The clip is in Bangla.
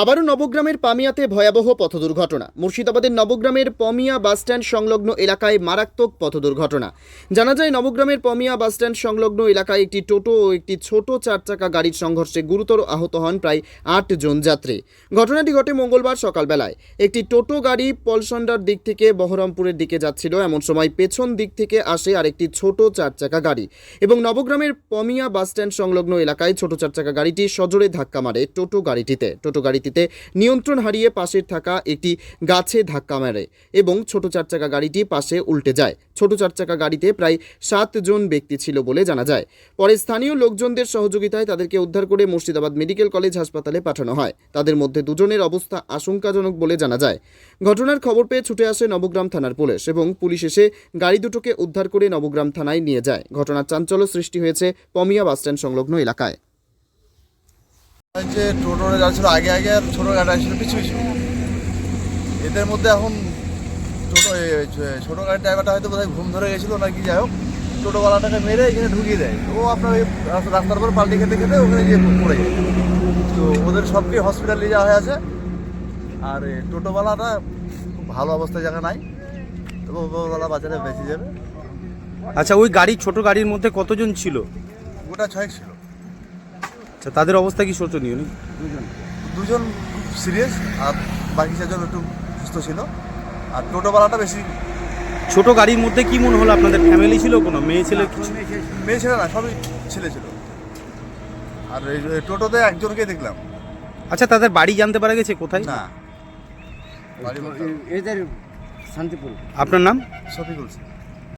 আবারও নবগ্রামের পামিয়াতে ভয়াবহ পথ দুর্ঘটনা মুর্শিদাবাদের নবগ্রামের পমিয়া বাসস্ট্যান্ড সংলগ্ন এলাকায় মারাত্মক পথ দুর্ঘটনা জানা যায়, নবগ্রামের পমিয়া বাসস্ট্যান্ড সংলগ্ন এলাকায় একটি টোটো ও একটি ছোট চার চাকা গাড়ির সংঘর্ষে গুরুতর আহত হন প্রায় আট জন যাত্রী। ঘটনাটি ঘটে মঙ্গলবার সকালবেলায়। একটি টোটো গাড়ি পলসন্ডার দিক থেকে বহরমপুরের দিকে যাচ্ছিল। এমন সময় পেছন দিক থেকে আসে আরেকটি ছোট চার চাকা গাড়ি এবং নবগ্রামের পমিয়া বাসস্ট্যান্ড সংলগ্ন এলাকায় ছোট চার চাকা গাড়িটি সজোরে ধাক্কা মারে টোটো গাড়িটিতে। টোটো গাড়িটিতে নিয়ন্ত্রণ হারিয়ে পাশের থাকা একটি গাছে ধাক্কা মারে এবং ছোট চার চাকা গাড়িটি পাশে উল্টে যায়। ছোট চার চাকা গাড়িতে প্রায় সাত জন ব্যক্তি ছিল বলে জানা যায়। পরে স্থানীয় লোকজনদের সহযোগিতায় তাদেরকে উদ্ধার করে মুর্শিদাবাদ মেডিকেল কলেজ হাসপাতালে পাঠানো হয়। তাদের মধ্যে দুজনের অবস্থা আশঙ্কাজনক বলে জানা যায়। ঘটনার খবর পেয়ে ছুটে আসে নবগ্রাম থানার পুলিশ এবং পুলিশ এসে গাড়ি দুটোকে উদ্ধার করে নবগ্রাম থানায় নিয়ে যায়। ঘটনার চাঞ্চল্য সৃষ্টি হয়েছে পমিয়া বাসস্ট্যান্ড সংলগ্ন এলাকায়। যে টোটোরে যাচ্ছিল আগে আগে আর ছোটো গাড়ি আসছিল পিছু পিছু। এদের মধ্যে এখন টোটো ছোটো গাড়ির ড্রাইভারটা হয়তো বোধহয় ঘুম ধরে গেছিল নাকি যাই হোক টোটোওয়ালাটাকে মেরে এখানে ঢুকিয়ে দেয়। ও আপনার ওই রাস্তা- রাস্তার পর পাল্টি খেতে খেতে ওখানে গিয়ে পড়ে যায়। তো ওদের সবকে হসপিটাল যাওয়া হয়ে আছে আর টোটোওয়ালাটা খুব ভালো অবস্থায় জায়গা নাই তবে ওলা বাচ্চারা বেঁচে যাবে। আচ্ছা ওই গাড়ি ছোট গাড়ির মধ্যে কতজন ছিল? গোটা ছয়েক ছিল। আচ্ছা তাদের অবস্থা কি শোচনীয় নাকি? দুজন। দুজন সিরিয়াস আর বাকি চারজন একটু সুস্থ ছিল। আর টোটোওয়ালাটা বেশি। ছোট গাড়ির মধ্যে কি মনে হলো আপনাদের? ফ্যামিলি ছিল কোনো? মেয়ে ছেলে কিছু? মেয়ে ছেলে না সবই ছেলে ছিল। আর এই টোটোতে একজনকে দেখলাম। আচ্ছা তাদের বাড়ি জানতে পারা গেছে কোথায়? না। বাড়ি বলতে এদের শান্তিপুর। আপনার নাম? শফিকুল। সিং।